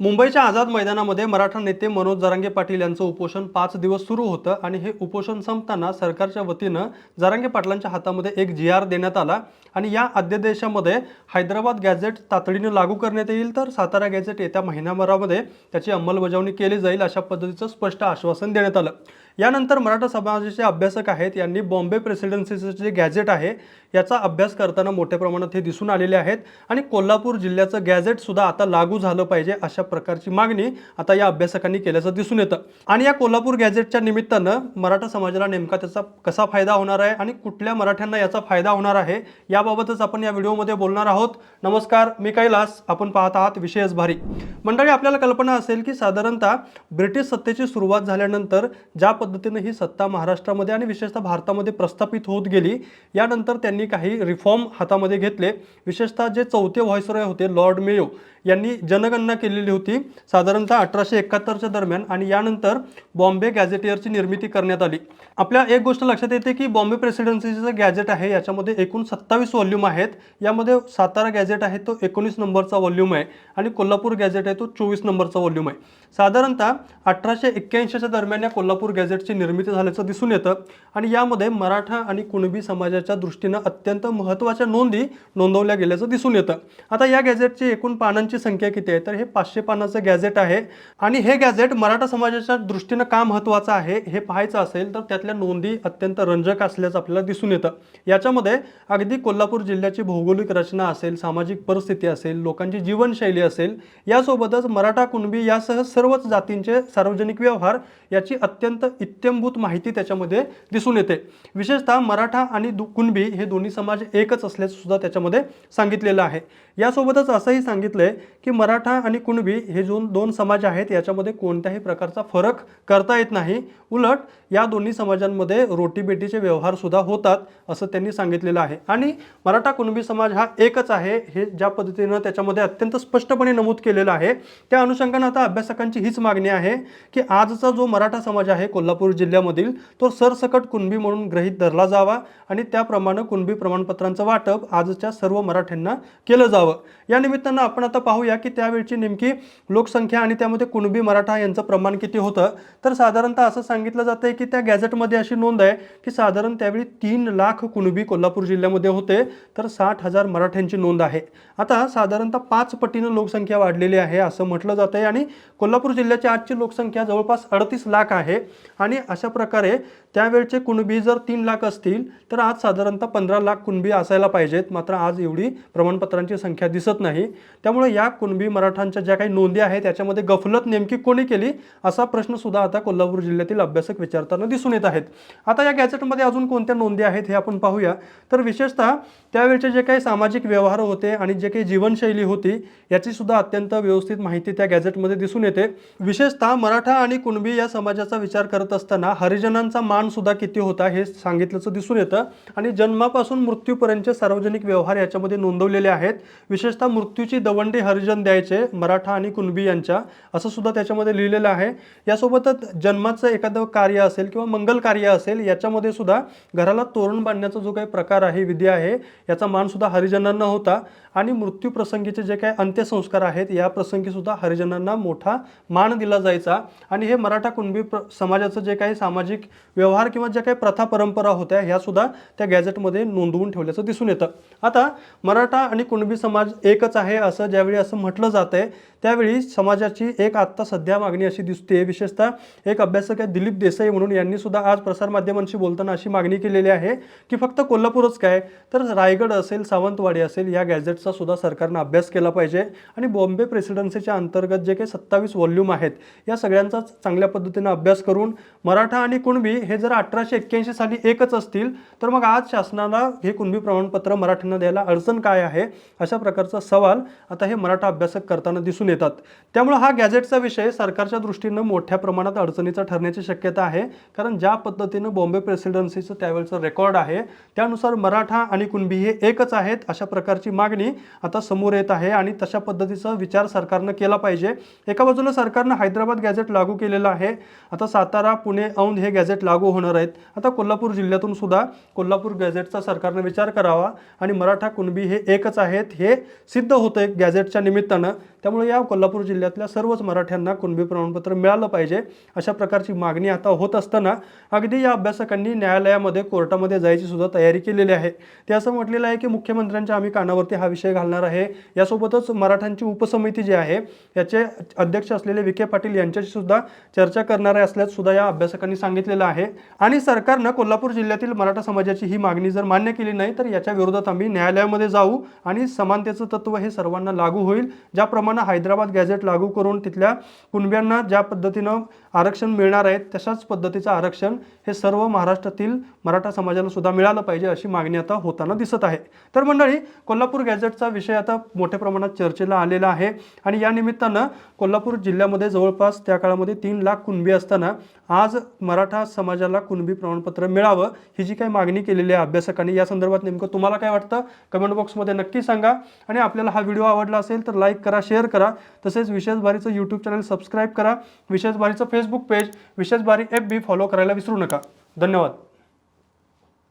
मुंबईच्या आझाद मैदानामध्ये मराठा नेते मनोज जरांगे पाटील यांचं उपोषण पाच दिवस सुरू होतं आणि हे उपोषण संपताना सरकारच्या वतीनं जरांगे पाटलांच्या हातामध्ये एक जी आर देण्यात आला आणि या अध्यादेशामध्ये हैदराबाद गॅझेट तातडीनं लागू करण्यात येईल तर सातारा गॅझेट येत्या महिन्याभरामध्ये त्याची अंमलबजावणी केली जाईल अशा पद्धतीचं स्पष्ट आश्वासन देण्यात आलं. यानंतर मराठा समाजाचे अभ्यासक आहेत यांनी बॉम्बे प्रेसिडेन्सीचं जे गॅझेट आहे याचा अभ्यास करताना मोठ्या प्रमाणात हे दिसून आलेले आहेत आणि कोल्हापूर जिल्ह्याचं गॅझेटसुद्धा आता लागू झालं पाहिजे अशा प्रकारची मागणी आता या अभ्यासकांनी केल्याचं दिसून येतं. आणि या कोल्हापूर गॅझेटच्या निमित्तानं मराठा समाजाला नेमका त्याचा कसा फायदा होणार आहे आणि कुठल्या मराठ्यांना याचा फायदा होणार आहे याबाबतच आपण या व्हिडिओमध्ये बोलणार आहोत. नमस्कार मी कैलास. आपण पाहत आहात विशेष भारी. मंडळी आपल्याला कल्पना असेल की साधारणतः ब्रिटिश सत्तेची सुरुवात झाल्यानंतर ज्या पद्धतीनं ही सत्ता महाराष्ट्रामध्ये आणि विशेषतः भारतामध्ये प्रस्थापित होत गेली. यानंतर त्यांनी काही रिफॉर्म हातामध्ये घेतले. विशेषतः जे चौथे व्हॉइसरॉय होते लॉर्ड मेयो यांनी जनगणना केलेली होती. साधारणतः अठराशे एकाहत्तरच्या दरम्यान आणि यानंतर बॉम्बे गॅझेटियरची निर्मिती करण्यात आली. आपल्या एक गोष्ट लक्षात येते की बॉम्बे प्रेसिडेन्सीचं गॅझेट आहे याच्यामध्ये एकूण सत्तावीस व्हॉल्यूम आहेत. यामध्ये सातारा गॅझेट आहे तो एकोणीस नंबरचा व्हॉल्यूम आहे आणि कोल्हापूर गॅझेट आहे तो चोवीस नंबरचा व्हॉल्यूम आहे. साधारणतः अठराशे एक्क्याऐंशीच्या दरम्यान या कोल्हापूर गॅझेटची निर्मिती झाल्याचं दिसून येतं. आणि यामध्ये मराठा आणि कुणबी समाजाच्या दृष्टीनं अत्यंत महत्त्वाच्या नोंदी नोंदवल्या गेल्याचं दिसून येतं. आता या गॅझेटची एकूण पानांची संख्या किती आहे? तर हे पाचशे पानाचं गॅझेट आहे. आणि हे गॅझेट मराठा समाजाच्या दृष्टीनं का महत्त्वाचं आहे हे पाहायचं असेल तर त्यातल्या नोंदी अत्यंत रंजक असल्याचं आपल्याला दिसून येतं. याच्यामध्ये अगदी कोल्हापूर जिल्ह्याची भौगोलिक रचना असेल सामाजिक परिस्थिती असेल लोकांची जीवनशैली असेल यासोबतच मराठा कुणबी यासह सर्वच जातींचे सार्वजनिक व्यवहार याची अत्यंत इत्यंभूत माहिती त्याच्यामध्ये दिसून येते. विशेषतः मराठा आणि दु कुणबी हे दोन्ही समाज एकच असल्याचं सुद्धा त्याच्यामध्ये सांगितलेलं आहे. यासोबतच असंही सांगितलं आहे की मराठा आणि कुणबी हे जो दोन समाज आहेत याच्यामध्ये कोणत्याही प्रकारचा फरक करता येत नाही. उलट या दोन्ही समाजांमध्ये रोटीबेटीचे व्यवहार सुद्धा होतात असं त्यांनी सांगितलेलं आहे. आणि मराठा कुणबी समाज हा एकच आहे हे ज्या पद्धतीनं त्याच्यामध्ये अत्यंत स्पष्टपणे नमूद केलेलं आहे. त्या अनुषंगानं आता अभ्यासकांची हीच मागणी आहे की आजचा जो मराठा समाज आहे कोल्हापूर जिल्ह्यामधील तो सरसकट कुणबी म्हणून गृहीत धरला जावा आणि त्याप्रमाणे कुणबी प्रमाणपत्रांचं वाटप आजच्या सर्व मराठ्यांना केलं जावं. या निमित्तानं आपण आता पाहूया की त्यावेळची नेमकी लोकसंख्या आणि त्यामध्ये कुणबी मराठा यांचं प्रमाण किती होतं. तर साधारणतः असं सांगितलं जातं की त्या गॅझेटमध्ये अशी नोंद आहे की साधारण त्यावेळी तीन लाख कुणबी कोल्हापूर जिल्ह्यामध्ये होते. तर साठ हजार मराठ्यांची नोंद आहे. आता साधारणतः पाच पटीनं लोकसंख्या वाढलेली आहे असं म्हटलं जातं आहे आणि कोल्हापूर जिल्ह्याची आजची लोकसंख्या जवळपास अडतीस लाख आहे. आणि अशा प्रकारे त्यावेळचे कुणबी जर तीन लाख असतील तर आज साधारणतः पंधरा लाख कुणबी असायला पाहिजेत. मात्र आज एवढी प्रमाणपत्रांची संख्या दिसत नाही. त्यामुळे या कुणबी मराठांच्या ज्या काही नोंदी आहेत त्याच्यामध्ये गफलत नेमकी कोणी केली असा प्रश्नसुद्धा आता कोल्हापूर जिल्ह्यातील अभ्यासक विचारताना दिसून येत आहेत. आता या गॅझेटमध्ये अजून कोणत्या नोंदी आहेत हे आपण पाहूया. तर विशेषतः त्यावेळचे जे काही सामाजिक व्यवहार होते आणि जे काही जीवनशैली होती याची सुद्धा अत्यंत व्यवस्थित माहिती त्या गॅझेटमध्ये दिसून येते. विशेषतः मराठा आणि कुणबी या समाजाचा विचार करत असताना हरिजनांचा मान सुद्धा किती होता हे सांगितल्याचं दिसून येतं. आणि जन्मापासून मृत्यूपर्यंतचे सार्वजनिक व्यवहार याच्यामध्ये नोंदवलेले आहेत. विशेषतः मृत्यूची दवंडी हरिजन द्यायचे मराठा आणि कुणबी यांच्या असं सुद्धा त्याच्यामध्ये लिहिलेलं आहे. यासोबतच जन्माचं एखादं कार्य असेल किंवा मंगल कार्य असेल याच्यामध्ये सुद्धा घराला तोरण बांधण्याचा जो काही प्रकार आहे विधी आहे याचा मान सुद्धा हरिजनांना होता. आणि मृत्यू प्रसंगीचे जे काही अंत्यसंस्कार आहेत या प्रसंगी सुद्धा हरिजनांना मोठा मान दिला जायचा. आणि हे मराठा कुणबी समाजाचं समाजाचं जे काही सामाजिक व्यवहार किंवा ज्या काही प्रथा परंपरा होत्या ह्या सुद्धा त्या गॅझेटमध्ये नोंदवून ठेवल्याचं दिसून येतं. आता मराठा आणि कुणबी समाज एकच आहे असं ज्यावेळी असं म्हटलं जातं आहे त्यावेळी समाजाची एक आत्ता सध्या मागणी अशी दिसते विशेषतः एक अभ्यासक आहे दिलीप देसाई म्हणून यांनी सुद्धा आज प्रसारमाध्यमांशी बोलताना अशी मागणी केलेली आहे की फक्त कोल्हापूरच काय तर रायगड असेल सावंतवाडी असेल या गॅझेटचा सुद्धा सरकारनं अभ्यास केला पाहिजे आणि बॉम्बे प्रेसिडेन्सीच्या अंतर्गत जे काही सत्तावीस व्हॉल्यूम आहेत या सगळ्यांचा चांगल्या पद्धतीनं अभ्यास करून मराठा आणि कुणबी हे जर अठराशे एक्क्याऐंशी साली एकच असतील तर मग आज शासनाला हे कुणबी प्रमाणपत्र मराठ्यांना द्यायला अडचण काय आहे? अशा प्रकारचा सवाल आता हे मराठा अभ्यासक करताना दिसून येतात. त्यामुळे हा गॅझेटचा विषय सरकारच्या दृष्टीनं मोठ्या प्रमाणात अडचणीचा ठरण्याची शक्यता आहे. कारण ज्या पद्धतीनं बॉम्बे प्रेसिडेन्सीचं त्यावेळचं रेकॉर्ड आहे त्यानुसार मराठा आणि कुणबी हे एकच आहेत अशा प्रकारची मागणी आता समोर येत आहे आणि तशा पद्धतीचा विचार सरकारनं केला पाहिजे. एका बाजूला सरकारनं हैदराबाद गॅझेट लागू केलेलं आहे. आता सातारा पुणे औंध हे गॅझेट लागू होणार आहेत. आता कोल्हापूर जिल्ह्यातून सुद्धा कोल्हापूर गॅझेटचा सरकारनं विचार करावा आणि मराठा कुणबी हे एकच आहेत हे सिद्ध होतं गॅझेटच्या निमित्तानं. त्यामुळे या कोल्हापूर जिल्ह्यातल्या सर्वच मराठ्यांना कुणबी प्रमाणपत्र मिळालं पाहिजे अशा प्रकारची मागणी आता होत असताना अगदी या अभ्यासकांनी न्यायालयामध्ये कोर्टामध्ये जायची सुद्धा तयारी केलेली आहे. ते असं म्हटलेलं आहे की मुख्यमंत्र्यांच्या आम्ही कानावरती हा विषय घालणार आहे. यासोबतच मराठ्यांची उपसमिती जी आहे याचे अध्यक्ष असलेले विखे पाटील यांच्याशी सुद्धा चर्चा करणारे असल्याचं सुद्धा या अभ्यासकांनी सांगितलेलं आहे. आणि सरकारनं कोल्हापूर जिल्ह्यातील मराठा समाजाची ही मागणी जर मान्य केली नाही तर याच्या विरोधात आम्ही न्यायालयामध्ये जाऊ आणि समानतेचं तत्व हे सर्वांना लागू होईल. ज्याप्रमाणे हैदराबाद गॅझेट लागू करून तिथल्या कुणब्यांना ज्या पद्धतीनं आरक्षण मिळणार आहे तशाच पद्धतीचं आरक्षण हे सर्व महाराष्ट्रातील मराठा समाजाला सुद्धा मिळालं पाहिजे अशी मागणी आता होताना दिसत आहे. तर मंडळी कोल्हापूर गॅझेटचा विषय आता मोठ्या प्रमाणात चर्चेला आलेला आहे आणि या निमित्तानं कोल्हापूर जिल्ह्यामध्ये जवळपास त्या काळामध्ये तीन लाख कुणबी असताना आज मराठा समाजाला कुणबी प्रमाणपत्र मिळावं ही जी काही मागणी केलेली आहे अभ्यासकांनी या संदर्भात नेमकं तुम्हाला काय वाटतं? कमेंट बॉक्समध्ये नक्की सांगा आणि आपल्याला हा व्हिडिओ आवडला असेल तर लाईक करा शेअर शेअर करा. तसेच विशेष बारीचं यूट्यूब चॅनल सबस्क्राईब करा. विशेष बारीचं फेसबुक पेज विशेष बारी एफ बी फॉलो करायला विसरू नका. धन्यवाद.